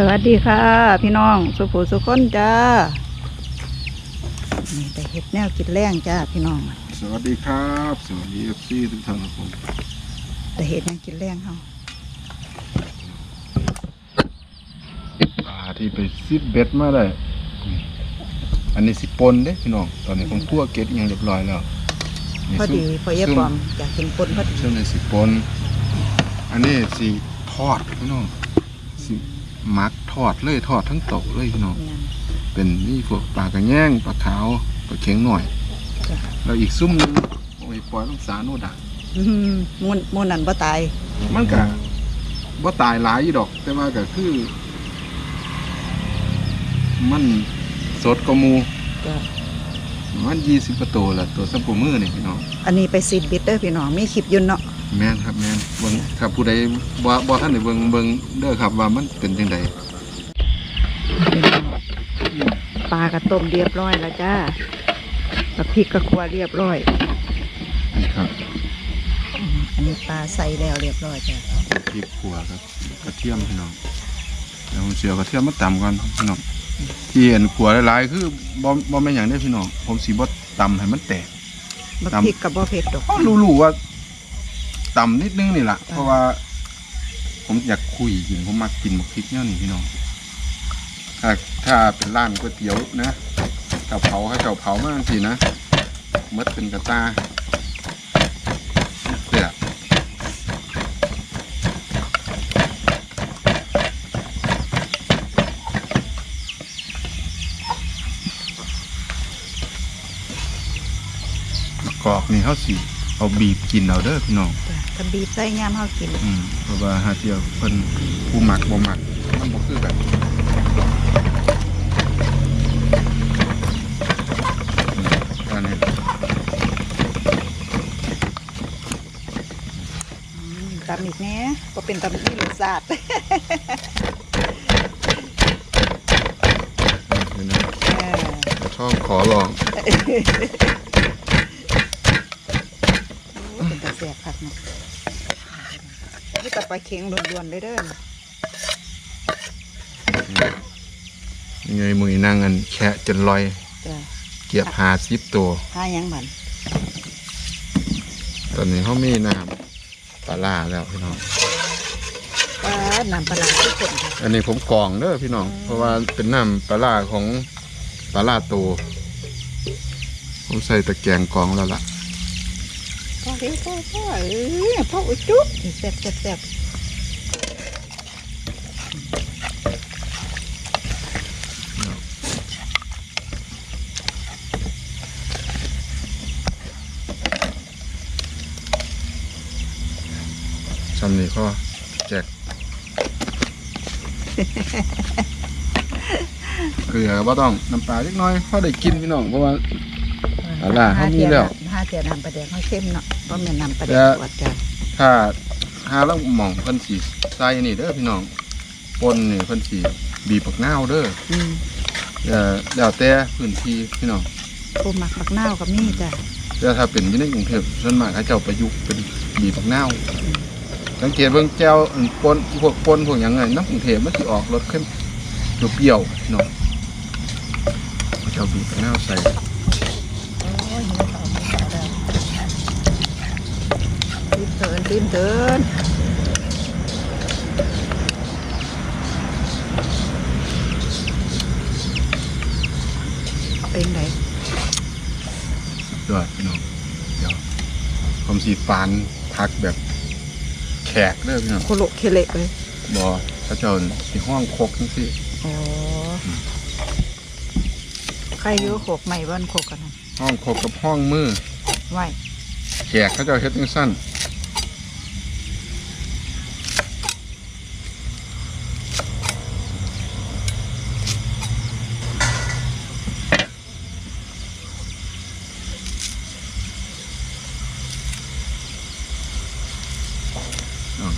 สวัสดีค่ะ พี่น้อง สุภูสุคนจ้านี่ไปเห็ดแนวกินแรงจ้าพี่น้องสวัสดีครับสวัสดีเอฟซีทุกท่านครับผมแต่เห็ดแนวกินแรงเขาปลาที่ไปซิดเบ็ดมาได้นี่อันนี้สิปนเด้พี่น้องตอนนี้ผมคั่วเก็ดอหยังเรียบร้อยแล้วนี่พอดีซุ่มพอเย็บปลอมอยากกินปนพอดีช่วงนี้สิปนอันนี้สิทอดพี่น้องสิ มักทอดเลยทอดทั้งโตะเลยพี่น้องเนี่ยเป็นนี่พวกปลากระแยงปลาขาวปลาเข็งหน่อยจ้ะแล้วอีกซุ่มหนึงโอ้ยปล่อยลงสาโนดักอื้อหือมูนมูนนั่นบ่ตาย มันก็บ่ตายหลายอยู่ดอก แต่ว่าก็คือ มันสดกว่าหมูจ้ะมันยี่สิบกว่าตัวละตัวสัมปูมือนี่พี่น้อง อันนี้ไปซีดบิดเด้อพี่น้อง มีคลิปอยุ่นเนาะ แม่นครับแม่นเบิ่งถ้าผู้ใดบ่บ่ท่านได้เบิ่งเบิ่งเด้อครับว่ามันเป็นจังไดพี่น้องปลากระต้มเรียบร้อยแล้วจ้ากับพริกกระควเรียบร้อยนี่ครับอืมอันนี้ปลาใส่แล้วเรียบร้อยจ้ะพริกขัวครับกระเทียมพี่น้องเดี๋ยวผมเสียวกระเทียมมาตำก่อนพี่น้องที่เห็นขัวหลายๆคือบ่บ่แม่นหยังเด้อพี่น้องผมสิบ่ตำให้มันแตกบักตำพริกกับบ่เผ็ดดอกก็รู้ๆว่า ต่ำนิดนึงนี่แหละเพราะว่า ผมอยากคุยกินผมมากินหมกพริกเนี่ยนี่พี่น้องถ้าถ้าเป็นร้านก๋วยเตี๋ยวนะกับเผาให้เจ้าเผามากสินะมัดเป็นกระตาเนี่ยมะกอกนี่เขาสิ เอาบีบกินเอาเด้อพี่น้องจ้ะถ้าบีบใส่ยามเฮากิน อืมเพราะว่าหาเที่ยวเพิ่นผู้หมักบ่หมักมันบ่คือกันอืมอันนี้อืมตำอีกแหน่ก็เป็นตำที่รสชาติคือนะเออชอบขอลอง เป็นตะเสียบผักเนาะ นี่ตัดปลาเค็งล้วนๆเลยเด้อยังไงมือนั่งกันแค่จนลอย จ้ะเกียบหาซิบตัว หาหยังบันตอนนี้เขามีน้ำปลาร้าแล้วพี่น้อง ปลาน้ำปลาร้าทุกคนค่ะอันนี้ผมกรองเด้อพี่น้อง เพราะว่าเป็นน้ำปลาร้าของปลาร้าตัวผมใส่ตะแกรงกรองแล้วล่ะ พ่อเด้อพ่อพ่อเออพ่ออุยจุ๊บแซ่บแซ่บแซ่บซำนี้ก็แจกเกลือบ่ต้องน้ำปลาเล็กน้อยพอได้กินพี่น้องเพราะว่าเอาล่ะห้าเขามีเทียแล้ว ห้าเทียน้ำปลาแดงเขาเข้มเนาะเพราะแม่นน้ำปลาแดแล้งวหวานจ้ะถ้าหาแล้วหม่องเพิ่นสิใส่นี่เด้อพี่น้องปนนี่เพิ่นสิบีบปักนาวเด้ออืมเอ่อแล้วแต่พื้นที่พี่น้องผู้หมักมักนาวกับนี่จ้ะแต่ถ้าเป็นอยู่ในกรุงเทพส่วนมากเขาเจ้าประยุกต์เป็นบีบปักนาวสังเกตเบิ่งแก้วอันปนพวกปนพวกหยังไงน้ำกรุงเทพมันสิออกรสเข้มเปรี้ยวๆพี่น้องเขาเจ้าบีบปักนาวใส่ โอ้ยหิวข้าวหิวข้าวแล้ว รีบเดินรีบเดินเป็นไงยอดพี่น้องเดี๋ยวผมสีฟานพักแบบแขกเด้อพี่น้องโคโลเคเละเลยบอพระเจ้าสีห้องคกจังซี่อ๋อใครอยุ่โขกใหม่บ้านโขกกันนะห้องคกกับห้องมือไหวแขกเขาเจ้าเฮ็ดจังสั้นอ้าว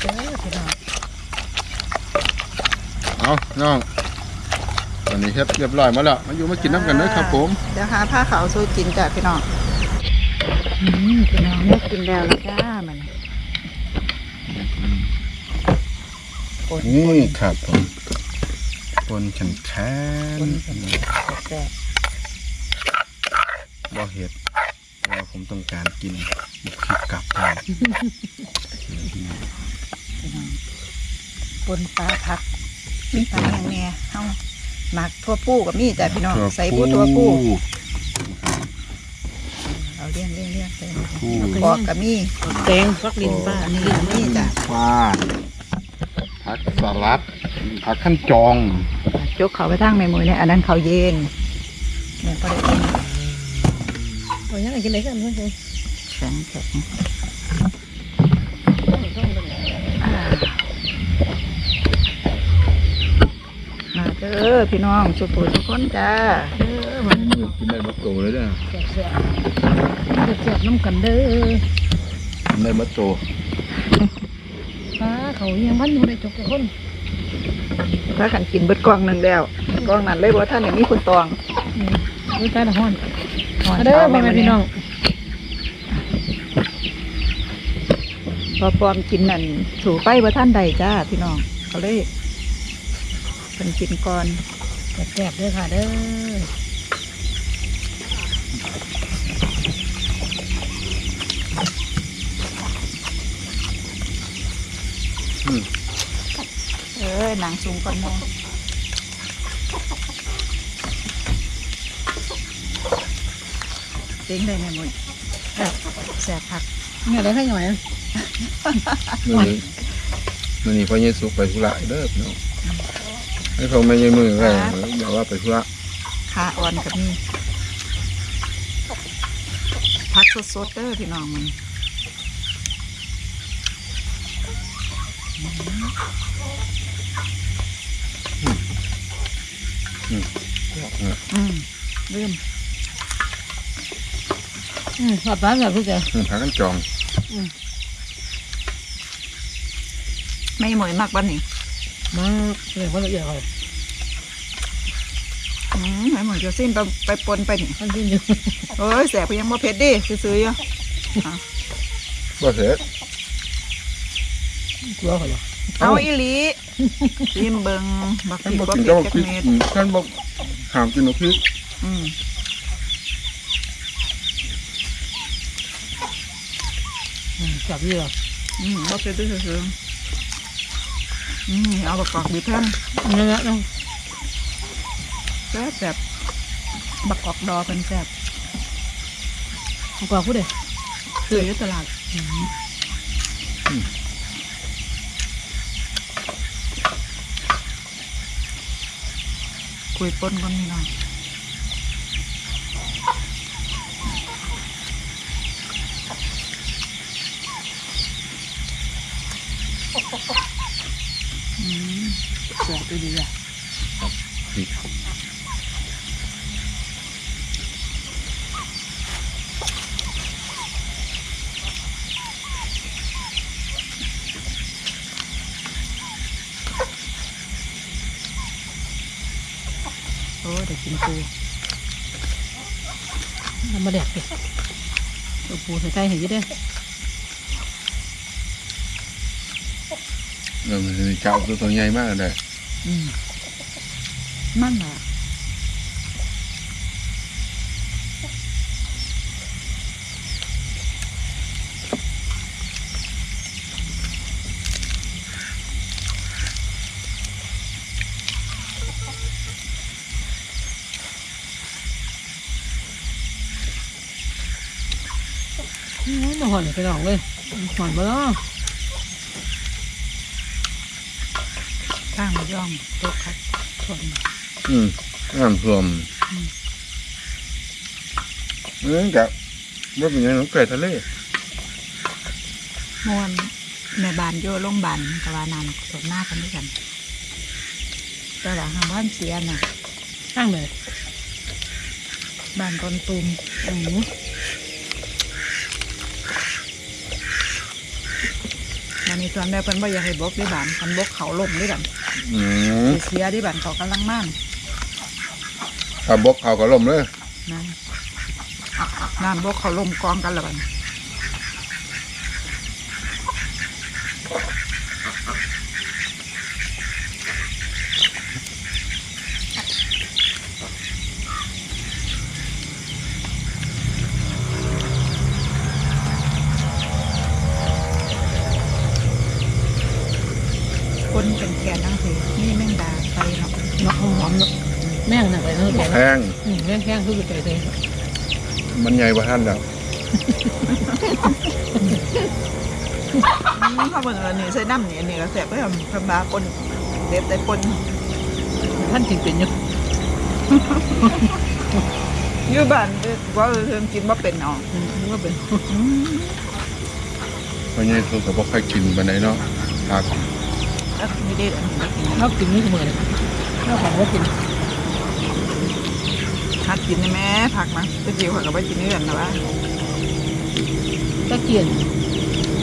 เจ้อพี่น้อง เอา น้องตอนนี้เฮ็ดเรียบร้อยมาแล้วมาอยู่มากินน้ำกันเด้อครับผมเดี๋ยวหาผ้าขาวสู้กินจ้ะพี่น้องอืมพี่น้องได้กินแล้วแล้วจ้ามันปนนี่ครับผมปนฉันแค้ปนนเป็นแซ่บบ่เห็ดเพราะว่าผมต้องการกินบุกคิดกลับไปๆพี่น้องปนปลาผัก มีปลาอย่างแน่เฮาหมักทั่วปูกับมีจ้ะพี่น้องใส่ปูทั่วปูเอาเลี้ยงเลี้ยงเลี้ยงใส่ปูปอกกับมีแตงฟักลินป้าอันนี้นี่จ้ะปลาผักสลัดผักขั้นจองจกเขาไปทางแม่มือเนี่ยอันนั้นเขาวเย็นเนี่ยพอได้กินเอายังไงกินไหนกันเพื่อนแข็งแข็งอ่ามาเด้อพี่น้องสุขุทุกคนจ้าเด้อมันกินได้มะโตเลยเด้อแสบแสบแสบน้ำกันเด้อกินได้มะโตป้าเขายังวันอยู่ในจุกคนถ้ากันกินเบิดกล่องหนึ่งแล้วกล่องนั้นเลยว่าท่านอย่างนี้คุณตองด้วยการห้อนหอนเด้อช้าพ่อแม่พี่น้องพอปลอมกินนั่นสู่ไปว่าท่านใดจ้าพี่น้องเขาเลย เป็นกินก่อนแสบเด้อค่ะเด้อเอ้ยหนังสูงก่อนแม่เจ๊งเลยแม่มุ้ยแซ่บแซ่บผักเนี่ยอะไรให้หน่อยมื้อนี้มื้อนี้พ่อเยซูไปธุระเด้อพี่น้อง ให้เขาไม่ยืมมือไว้อย่าว่าไปธุระขาอ่อนกับนี่ผักสดๆเด้อพี่น้องมันอืมลืมอืมป้าป้าแบบพี่แกอืมผักขั้นจอง ไม่เหมยมากบ้านนี่ มาเลยคนละเอียดเลยอืมไม่เหมยจะสิ้นไปไปปนไปนี่ท่านที่อยู่เอ้ยแสบไปยังบ่เผ็ดดิซื้อๆอยู่บ่เสร็จกลัวเขาเหรอเอาอีหลีซิมเบิงบักท่านผิดบ่บ่กินเผ็ก็ดบ่จักพริกเม็ดอืมท่านบ่ห้ามกินบ่พริกอืมจับยี่หรออืมบ่เผ็ดด้วยซื้อๆ อืมเอาบักกอกบีบแท่งนี่แหละน้องแซ่บแซ่บบักกอกดอเป็นแซ่บกว่าพูดเลยซื้ออยู่ตลาดคุยปนก่อนนี่หน่อย อืมแซ่บดีอะพริกโอ้เดี๋ยวกินปูทำมาแดกสิตัวปูใส่ไก่เห็นยี่เด้ เออมันเจ้าตัวตัวใหญ่มากเลยอืมนั่นน่ะมาห่อนไปหนองเลยห่อนมาแล้ว ข้างย่อมตกครับส่วนอืมน้ำท่วมเนื่องจากว่าเป็นอยังไงไก่ทะเลมวนแม่บานโยโรงพยาบาลตะวันนำสดหน้ากันด้วยกันแต่ละหาบ้านเสียน่ะตั้งเลยบ้านตนตูมอืม นนี้ตอนแรกเพิ่นบ่อยากให้บกด้วยบ้านคันบกเขาล่มด้วยกันอืมสิเสียด้วยบ้านเขากำลังม่านถ้าบกเขาก็ล่มเลยนั่นน้ำบกเขาลมกองกันและบัดคน แขนทั้งสินี่แม่งดาไปเนาะเนาะหอมๆเนาะแม่งหนักไปเนาะแกแพเนาะงอืมแม่งแข้งคือใจเลย มันใหญ่กว่าท่านแล้วอืมข้าวเบิ่งแล้วนี่ใส่น้ำนี่อันนี่ก็แซ่บไปทำทำบาปนเด็ดแต่ปนท่านกินเป็นอยู่อยู่บ้านเด้อว่าเออเพิ่นกินบ่เป็นเนาะอืมนึกว่าเป็นเพราะใหญ่สุดก็บ่ค่อยกินปานใดเนาะผัก แล้วไม่ได้อันนี้กินเรากินนี่เสมอเลยเราของว่ากินหัดกินได้แม่ผักมาตะกี้ข่อยก็บ่กินเนื้อนะว่าตะเกียน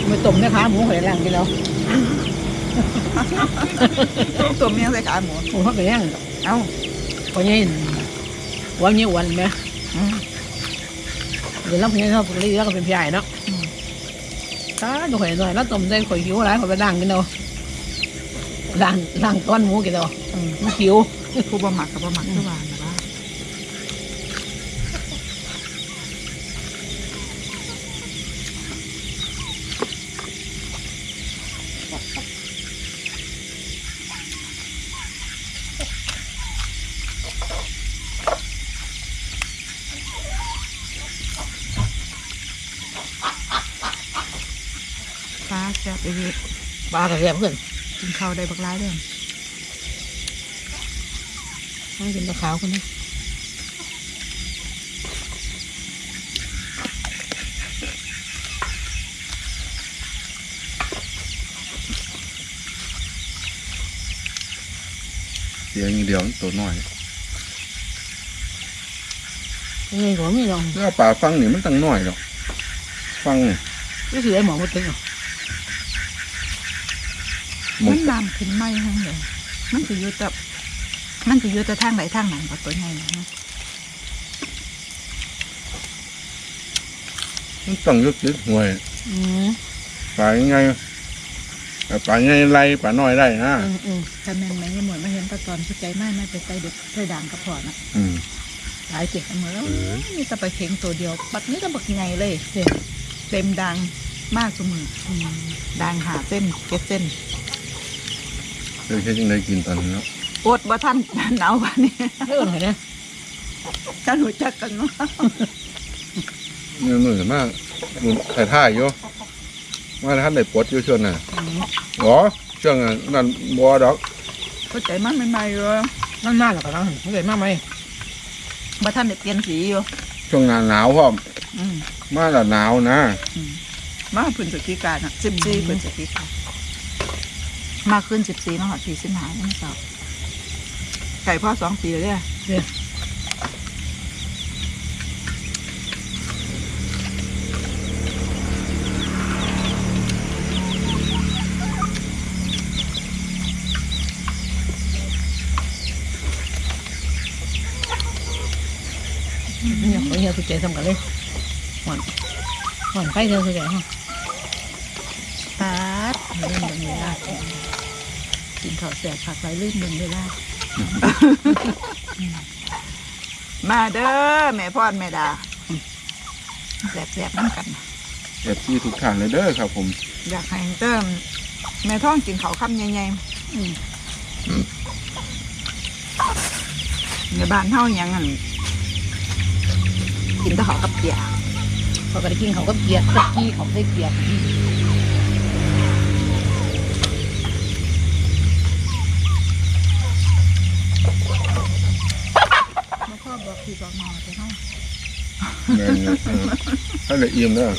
มาต้มแม่ค้าหมูหอยแรงกินแล้วตัวเมียใส่ขาหมูหมูเขาไปย่างเอ้าพอเงี้ยวันเงี้ยวันไหมอืมเดี๋ยวเราเงี้ยเราปกติแล้วก็เป็นพี่ใหญ่เนาะอืมถ้าดูหอยหน่อยแล้วต้มได้ข่อยหิวอะไรข่อยไปล้างกินเอา ล้างล้างต้อนหมูกินเอาอืมมันหิวผู้บ่มักก็บ่มักคือว่านะว่าฟ้าแซ่บอีหลีปลากระเทียมเพื่อน กินข้าวได้บักหลายเด้อต้องกินปลาขาวคนนี้เสียอย่างเดียวมันตัวน้อยยังไงก็ไม่ลองแล้วปลาฟังนี่มันตั้งน้อยหรอกฟังนี่ไม่ถือไอ้ห มอมาตึงอะหมมักนดำขึ้นไหมทั้งเลยมันจะอยู่แต่มันจะอยู่แต่ทางไหนทางไหนกับตัวใหญ่นะมันต้องอยุติดห่วยอืมปลายังไงแต่ปลาใหญ่ไล่ปลาน้อยได้นะอืมอืมถ้าแม่นไหมยังหมดมาเห็นตะตอนเข้าใจมากไม่ไปใส่เด็กใส่ด่างกระพอนะอืมหลายเจ็บเสมอแล้วเออมีแต่ปลาเข็งตัวเดียวบัดนี้ก็บักใหญ่เลยเจ็บเต็มดังมากเสมออืมดังหาเส้นเจ็ดเส้น เดี๋ยวแค่ยังได้กินตอนนี้เนาะโอดบ่ท่านหนาววันนี้เท่าไหร่เนี่ยถ้ารู้จักกันเนาะเนื้อหนื่อยมากมันถ่ายท่ายอยู่ว่าท่านได้ปลดอยู่ช่วงน่ะอืมอ๋อช่วงนั้นบัวดอกเข้าใจมากใหม่ๆอยู่มันมากหรอกนะไม่เกิดมากไหมบ่ท่านได้เปลี่ยนสีอยู่ช่วงหน้าหนาวพร้อมอืมมาแล้วหนาวนะอืมมาพื้นสกิการอะสิบสี่พื้นสกิการ มาขึ้นสิบสี่มาหอดสี่สิบห้าไม่สอบไก่พ่อสองปีเลยเนี่ยเดี๋ยวเนี่ยเขาเนี่ยสุดใจสำคัญเลยหวานหวานไฟเดียวสุดใจฮะตัด เล่นเบิ่งเวลากินข้าวแสบผักไรลื่นเบิ่งเวลามาเด้อแม่พ่อแม่ดาแสบๆน้ำกันเอฟซีทุกท่านเลยเด้อครับ ผม อยากให้เติมแม่ท้องกินข้าวคำใหญ่อืมๆในบ้านเท่าหยังอันกินแต่ข้าวกับเปียกเขาก็ได้กินเขาก็เกลียดตะกี้เขาได้เกลียด แล้วพ่อบอกพี่บอกน้องจะเท่าแม่นอยู่เออถ้าละเอียมเด้อ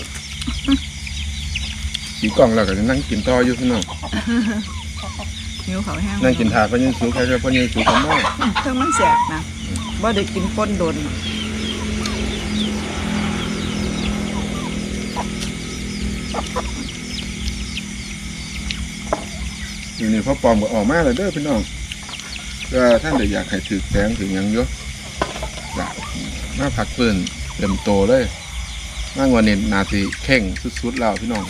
กินกล่องแล้วก็จะนั่งกินต่ออยู่พี่น้องหิวเขาวแห้งนั่งกินถาดพะยังสูงแค่พะยังสูงกันมากเพิ่งมันแสบนะบ่ได้กินก้นโดนอยู่นี่พ่อปอมก็ออกมาเลยเด้อพี่น้องก็ท่านเดี๋ยวอยากให้ถือแสงถึงหยังเยอะอยาก มาผักเปื้อนเต็มโตเลยมากกว่านี้นาสิเข่งสุดๆแล้วพี่น้อง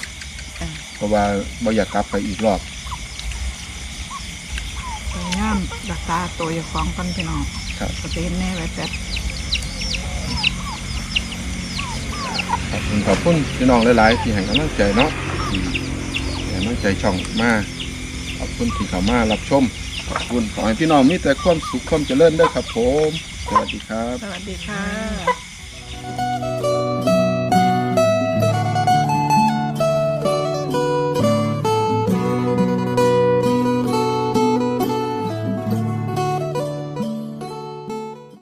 อ่าเพราะว่าบ่อยากกลับไปอีกรอบพยายามรักษาตัวอย่าฟ้องกันพี่น้องครับก็จะเห็นแน่ไว้แป๊บขอบคุณขอบคุณพี่น้องหลายๆที่ให้กำลังใจเนาะที่ให้กำลังใจช่องมาขอบคุณที่เข้ามารับชมขอบคุณขอให้พี่น้องมีแต่ความสุขความเจริญเด้อครับผม สวัสดีครับ สวัสดีค่ะ